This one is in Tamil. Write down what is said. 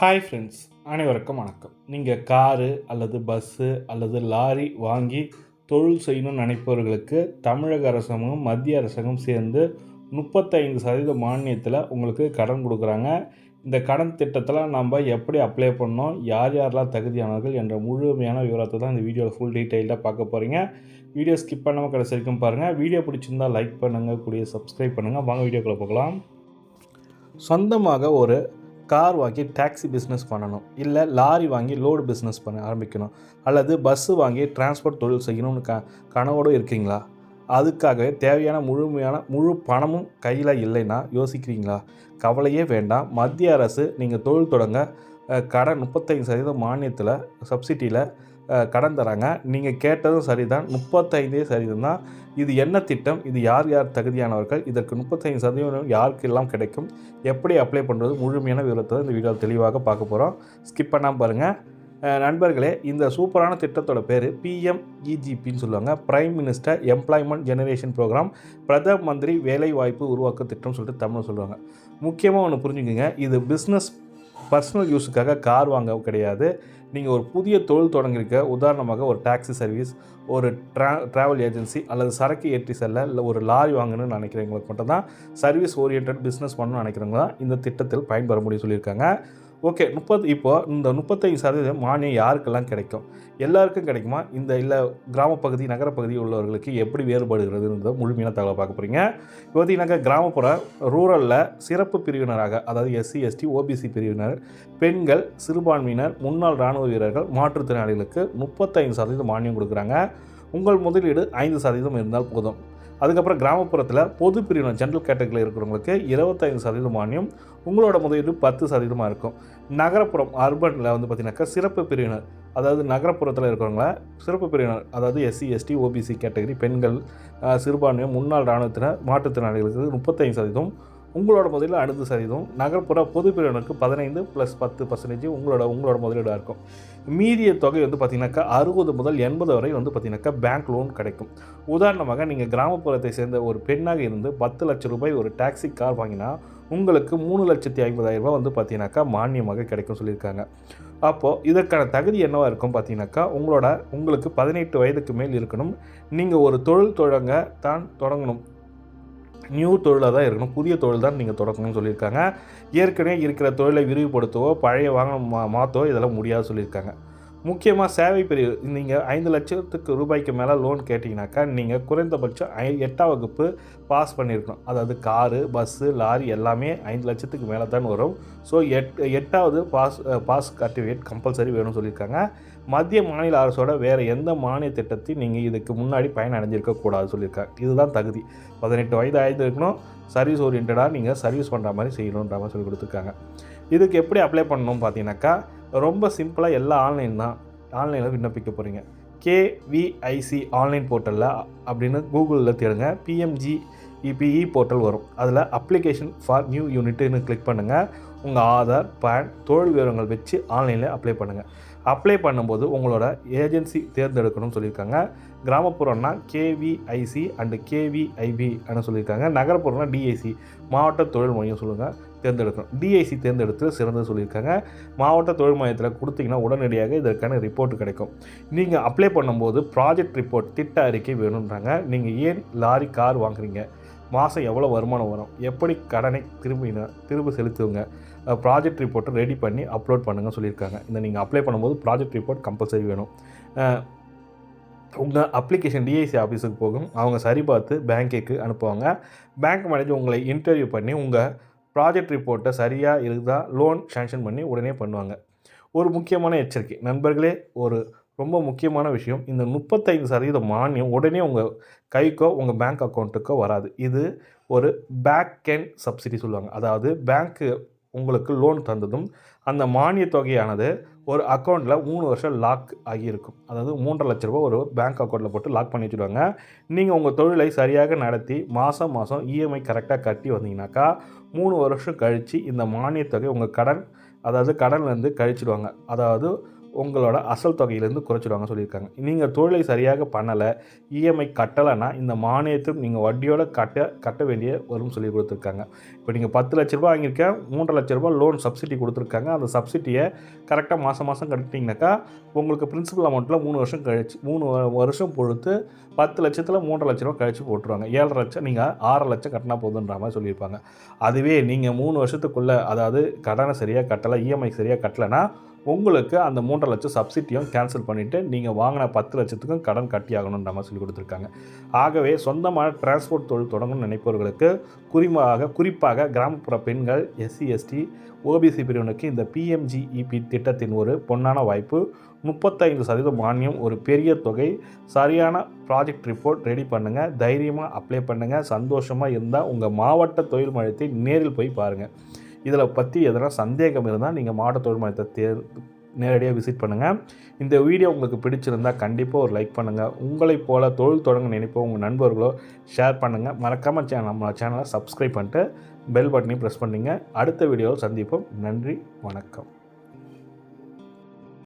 ஹாய் ஃப்ரெண்ட்ஸ் அனைவருக்கும் வணக்கம். நீங்கள் காரு அல்லது பஸ்ஸு அல்லது லாரி வாங்கி தொழில் செய்யணும்னு நினைப்பவர்களுக்கு தமிழக அரசாங்கமும் மத்திய அரசாங்கம் சேர்ந்து முப்பத்தைந்து சதவீத மானியத்தில் உங்களுக்கு கடன் கொடுக்குறாங்க. இந்த கடன் திட்டத்தில் நம்ம எப்படி அப்ளை பண்ணோம் யார் யாரெல்லாம் தகுதியானவர்கள் என்ற முழுமையான விவரத்தை தான் இந்த வீடியோவில் ஃபுல் டீட்டெயிலாக பார்க்க போகிறீங்க வீடியோ ஸ்கிப் பண்ணாமல் கடைசி வரைக்கும் பாருங்கள் வீடியோ பிடிச்சிருந்தா லைக் பண்ணுங்கள் கூடிய சப்ஸ்கிரைப் பண்ணுங்கள் வாங்க வீடியோக்குள்ளே போகலாம். சொந்தமாக ஒரு கார் வாங்கி டாக்ஸி பிஸ்னஸ் பண்ணணும். இல்லை லாரி வாங்கி லோடு பிஸ்னஸ் பண்ண ஆரம்பிக்கணும். அல்லது பஸ்ஸு வாங்கி டிரான்ஸ்போர்ட் தொழில் செய்யணும்னு க கனவோடு இருக்கீங்களா? அதுக்காகவே தேவையான முழுமையான முழு பணமும் கையில் இல்லைன்னா யோசிக்கிறீங்களா? கவலையே வேண்டாம். மத்திய அரசு நீங்கள் தொழில் தொடங்க கடன் முப்பத்தைந்து சதவீதம் மானியத்தில் சப்சிட்டியில் கடன் தராங்க. நீங்கள் கேட்டதும் சரிதான். முப்பத்தைந்தே சரிதான். இது என்ன திட்டம்? இது யார் யார் தகுதியானவர்கள்? இதற்கு முப்பத்தைந்து சதவீதம் யாருக்கெல்லாம் கிடைக்கும்? எப்படி அப்ளை பண்ணுறது முழுமையான விவரத்தை இந்த வீடியோவில் தெளிவாக பார்க்க போகிறோம் ஸ்கிப் பண்ணாமல் பாருங்கள் நண்பர்களே இந்த சூப்பரான திட்டத்தோட பேர் பிஎம்இஜிபின்னு சொல்லுவாங்க. Prime minister employment generation programme பிரதம மந்திரி வேலைவாய்ப்பு உருவாக்க திட்டம்னு சொல்லிட்டு தமிழ் சொல்லுவாங்க. முக்கியமாக ஒன்று புரிஞ்சுக்கோங்க. இது பிஸ்னஸ் பர்சனல் யூஸுக்காக கார் வாங்க கிடையாது. நீங்கள் ஒரு புதிய தொழில் தொடங்கியிருக்க உதாரணமாக ஒரு டாக்ஸி சர்வீஸ் ஒரு ட்ரா ட்ராவல் ஏஜென்சி அல்லது சரக்கு ஏற்றி செல்ல இல்லை ஒரு லாரி வாங்கணும்னு நினைக்கிறவங்களுக்கு மட்டும் தான் சர்வீஸ் ஓரியன்ட் பிஸ்னஸ் பண்ணணும்னு நினைக்கிறவங்க தான் இந்த திட்டத்தில் பயன்பெற முடியும் சொல்லியிருக்காங்க. ஓகே முப்பது இப்போ இந்த முப்பத்தைந்து சதவீதம் மானியம் யாருக்கெல்லாம் கிடைக்கும்? எல்லாருக்கும் கிடைக்குமா? இந்த இல்லை கிராமப்பகுதி நகரப்பகுதி உள்ளவர்களுக்கு எப்படி வேறுபடுகிறதுன்றத முழுமையான தகவலை பார்க்க போகிறீங்க இப்போ பார்த்தீங்கன்னாக்கா கிராமப்புற ரூரலில் சிறப்பு பிரிவினராக அதாவது எஸ்சி எஸ்டி ஓபிசி பிரிவினர் பெண்கள் சிறுபான்மையினர் முன்னாள் இராணுவ வீரர்கள் மாற்றுத்திறனாளிகளுக்கு முப்பத்தைந்து சதவீதம் மானியம் கொடுக்குறாங்க. உங்கள் முதலீடு ஐந்து சதவீதம் இருந்தால் போதும். அதுக்கப்புறம் கிராமப்புறத்தில் பொது பிரிவினர் ஜென்ரல் கேட்டகரியில் இருக்கிறவங்களுக்கு இருபத்தைந்து சதவீதம் மானியம் உங்களோட முதலீடு பத்து சதவீதமாக இருக்கும். நகரப்புறம் அர்பனில் வந்து பார்த்தீங்கன்னாக்கா சிறப்பு பிரிவினர் அதாவது நகரப்புறத்தில் இருக்கிறவங்கள சிறப்பு பிரிவினர் அதாவது எஸ்சி எஸ்டி ஓபிசி கேட்டகரி பெண்கள் சிறுபான்மையம் முன்னாள் இராணுவத்தினர் மாற்றுத்திறனாளிகளுக்கு முப்பத்தைந்து சதவீதம் உங்களோட முதலீடு அடுத்து சதவீதம் நகர்ப்புற பொது பிரிவினருக்கு பதினைந்து ப்ளஸ் பத்து பர்சன்டேஜ் உங்களோட உங்களோட முதலீடாக இருக்கும். மீதிய தொகை வந்து பார்த்திங்கனாக்கா அறுபது முதல் எண்பது வரை வந்து பார்த்திங்கனாக்கா பேங்க் லோன் கிடைக்கும். உதாரணமாக நீங்கள் கிராமப்புறத்தை சேர்ந்த ஒரு பெண்ணாக இருந்து பத்து லட்சம் ரூபாய் ஒரு டாக்ஸி கார் வாங்கினா உங்களுக்கு மூணு லட்சத்தி ஐம்பதாயிரம் ரூபாய் வந்து பார்த்தீங்கன்னாக்கா மானியமாக கிடைக்கும் சொல்லியிருக்காங்க. அப்போது இதற்கான தகுதி என்னவாக இருக்கும் பார்த்தீங்கன்னாக்கா உங்களோட உங்களுக்கு பதினெட்டு வயதுக்கு மேல் இருக்கணும். நீங்கள் ஒரு தொழில் தொடங்க தான் தொடங்கணும். நியூ தொழிலாக தான் இருக்கணும். புதிய தொழில் தான் நீங்கள் தொடங்கணும்னு சொல்லியிருக்காங்க. ஏற்கனவே இருக்கிற தொழிலை விரிவுபடுத்தவோ பழைய வாகனம் மா மாற்றவோ இதெல்லாம் முடியாது சொல்லியிருக்காங்க. முக்கியமாக சேவை பிரிவு. நீங்கள் ஐந்து லட்சத்துக்கு ரூபாய்க்கு மேலே லோன் கேட்டிங்கனாக்கா நீங்கள் குறைந்தபட்சம் ஐ எட்டாம் வகுப்பு பாஸ் பண்ணியிருக்கணும் அதாவது காரு பஸ்ஸு லாரி எல்லாமே ஐந்து லட்சத்துக்கு மேலே தான் வரும். ஸோ எட் எட்டாவது பாஸ் பாஸ் சர்டிஃபிகேட் கம்பல்சரி வேணும்னு சொல்லியிருக்காங்க. மத்திய மாநில அரசோட வேறு எந்த மானிய திட்டத்தையும் நீங்கள் இதுக்கு முன்னாடி பயன் அடைஞ்சிருக்கக்கூடாது சொல்லியிருக்காங்க. இதுதான் தகுதி. பதினெட்டு வயது ஆயிரத்து இருக்கணும் சர்வீஸ் ஓரியன்டாக நீங்கள் சர்வீஸ் பண்ணுற மாதிரி செய்யணுன்ற மாதிரி சொல்லி கொடுத்துருக்காங்க. இதுக்கு எப்படி அப்ளை பண்ணணும் பார்த்தீங்கன்னாக்கா ரொம்ப சிம்பிளாக எல்லா ஆன்லைன் தான். ஆன்லைனில் விண்ணப்பிக்க போகிறீங்க கேவிஐசி ஆன்லைன் போர்ட்டலில் அப்படின்னு கூகுளில் தேடுங்க. பிஎம்ஜி இபிஇ போர்ட்டல் வரும். அதில் அப்ளிகேஷன் ஃபார் நியூ யூனிட்டுன்னு கிளிக் பண்ணுங்கள் உங்கள் ஆதார் பேன் தொழில் விவரங்கள் வச்சு ஆன்லைனில் அப்ளை பண்ணுங்கள் அப்ளை பண்ணும்போது உங்களோட ஏஜென்சி தேர்ந்தெடுக்கணும்னு சொல்லியிருக்காங்க. கிராமப்புறம்னா கேவிஐசி அண்டு கேவிஐபி அப்படின்னு சொல்லியிருக்காங்க. நகர்ப்புறம்னா டிஐசி மாவட்ட தொழில் மையம் சொல்லுங்கள் தேர்ந்தெடுக்கணும். டிஐசி தேர்ந்தெடுத்து சிறந்தது சொல்லியிருக்காங்க. மாவட்ட தொழில் மையத்தில் கொடுத்தீங்கன்னா உடனடியாக இதற்கான ரிப்போர்ட் கிடைக்கும். நீங்கள் அப்ளை பண்ணும்போது ப்ராஜெக்ட் ரிப்போர்ட் திட்ட அறிக்கை வேணுன்றாங்க நீங்கள் ஏன் லாரி கார் வாங்குறீங்க? மாதம் எவ்வளோ வருமானம் வரும் எப்படி கடனை திரும்பின திரும்ப செலுத்துவங்க ப்ராஜெக்ட் ரிப்போர்ட்டை ரெடி பண்ணி அப்லோட் பண்ணுங்க சொல்லியிருக்காங்க. இந்த நீங்கள் அப்ளை பண்ணும்போது ப்ராஜெக்ட் ரிப்போர்ட் கம்பல்சரி வேணும். உங்கள் அப்ளிகேஷன் டிஐசி ஆஃபீஸுக்கு போகும். அவங்க சரி பார்த்து பேங்க்குக்கு அனுப்புவாங்க. பேங்க் மேனேஜர் உங்களை இன்டர்வியூ பண்ணி உங்கள் ப்ராஜெக்ட் ரிப்போர்ட்டை சரியாக இருந்தால் லோன் சேங்ஷன் பண்ணி உடனே பண்ணுவாங்க. ஒரு முக்கியமான எச்சரிக்கை நண்பர்களே ஒரு ரொம்ப முக்கியமான விஷயம். இந்த முப்பத்தைந்து சதவீத மானியம் உடனே உங்கள் கைக்கோ உங்கள் பேங்க் அக்கௌண்ட்டுக்கோ வராது. இது ஒரு பேக் எண்ட் சப்சிடி சொல்லுவாங்க. அதாவது பேங்க்கு உங்களுக்கு லோன் தந்ததும் அந்த மானிய தொகையானது ஒரு அக்கௌண்ட்டில் மூணு வருஷம் லாக் ஆகியிருக்கும். அதாவது மூன்றரை லட்ச ரூபா ஒரு பேங்க் அக்கௌண்ட்டில் போட்டு லாக் பண்ணி வச்சுருவாங்க நீங்கள் உங்கள் தொழிலை சரியாக நடத்தி மாதம் மாதம் இஎம்ஐ கரெக்டாக கட்டி வந்தீங்கன்னாக்கா மூணு வருஷம் கழித்து இந்த மானியத் தொகை உங்கள் கடன் அதாவது கடன்லேருந்து கழிச்சிடுவாங்க. அதாவது உங்களோட அசல் தொகையிலேருந்து குறைச்சிடுவாங்க சொல்லியிருக்காங்க. நீங்கள் தொழிலை சரியாக பண்ணலை இஎம்ஐ கட்டலைன்னா இந்த மானியத்தையும் நீங்கள் வட்டியோட கட்ட கட்ட வேண்டிய வரும் சொல்லி கொடுத்துருக்காங்க. இப்போ நீங்கள் பத்து லட்ச ரூபா வாங்கியிருக்கேன் மூன்றரை லட்ச ரூபா லோன் சப்சிடி கொடுத்துருக்காங்க. அந்த சப்சிடியை கரெக்டாக மாதம் மாதம் கட்டிட்டிங்கனாக்கா உங்களுக்கு பிரின்சிபல் அமௌண்ட்டில் மூணு வருஷம் கழிச்சு மூணு வருஷம் பொறுத்து பத்து லட்சத்தில் மூன்றரை லட்ச ரூபா கழிச்சு போட்டுருவாங்க. ஏழரை லட்சம் நீங்கள் ஆறரை லட்சம் கட்டினா போதுன்ற மாதிரி சொல்லியிருப்பாங்க. அதுவே நீங்கள் மூணு வருஷத்துக்குள்ளே அதாவது கடனை சரியாக கட்டலை இஎம்ஐ சரியாக கட்டலைன்னா உங்களுக்கு அந்த மூன்றரை லட்சம் சப்சிடியும் கேன்சல் பண்ணிவிட்டு நீங்கள் வாங்கின பத்து லட்சத்துக்கும் கடன் கட்டி மாதிரி சொல்லி கொடுத்துருக்காங்க. ஆகவே சொந்தமான டிரான்ஸ்போர்ட் தொழில் தொடங்கணும்னு நினைப்பவர்களுக்கு குறிப்பாக குறிப்பாக கிராமப்புற பெண்கள் எஸ்சி எஸ்டி ஓபிசி பிரிவினருக்கு இந்த பிஎம்ஜிஇபி திட்டத்தின் ஒரு பொன்னான வாய்ப்பு. முப்பத்தைந்து சதவீத மானியம் ஒரு பெரிய தொகை. சரியான ப்ராஜெக்ட் ரிப்போர்ட் ரெடி பண்ணுங்கள் தைரியமாக அப்ளை பண்ணுங்கள் சந்தோஷமாக இருந்தால் உங்கள் மாவட்ட தொழில் மையத்தை நேரில் போய் பாருங்கள் இதில் பற்றி எதனா சந்தேகம் இருந்தால் நீங்கள் மாவட்ட தொழில் மையத்தை தேர் நேரடியாக விசிட் பண்ணுங்கள். இந்த வீடியோ உங்களுக்கு பிடிச்சிருந்தால் கண்டிப்பாக ஒரு லைக் பண்ணுங்கள். உங்களைப் போல் தொழில் தொடங்க நினைப்போ உங்கள் நண்பர்களோ ஷேர் பண்ணுங்கள். மறக்காமல் சேனல் நம்ம சேனலை சப்ஸ்கிரைப் பண்ணிட்டு பெல் பட்டனையும் ப்ரெஸ் பண்ணிங்க. அடுத்த வீடியோவில் சந்திப்போம். நன்றி வணக்கம்.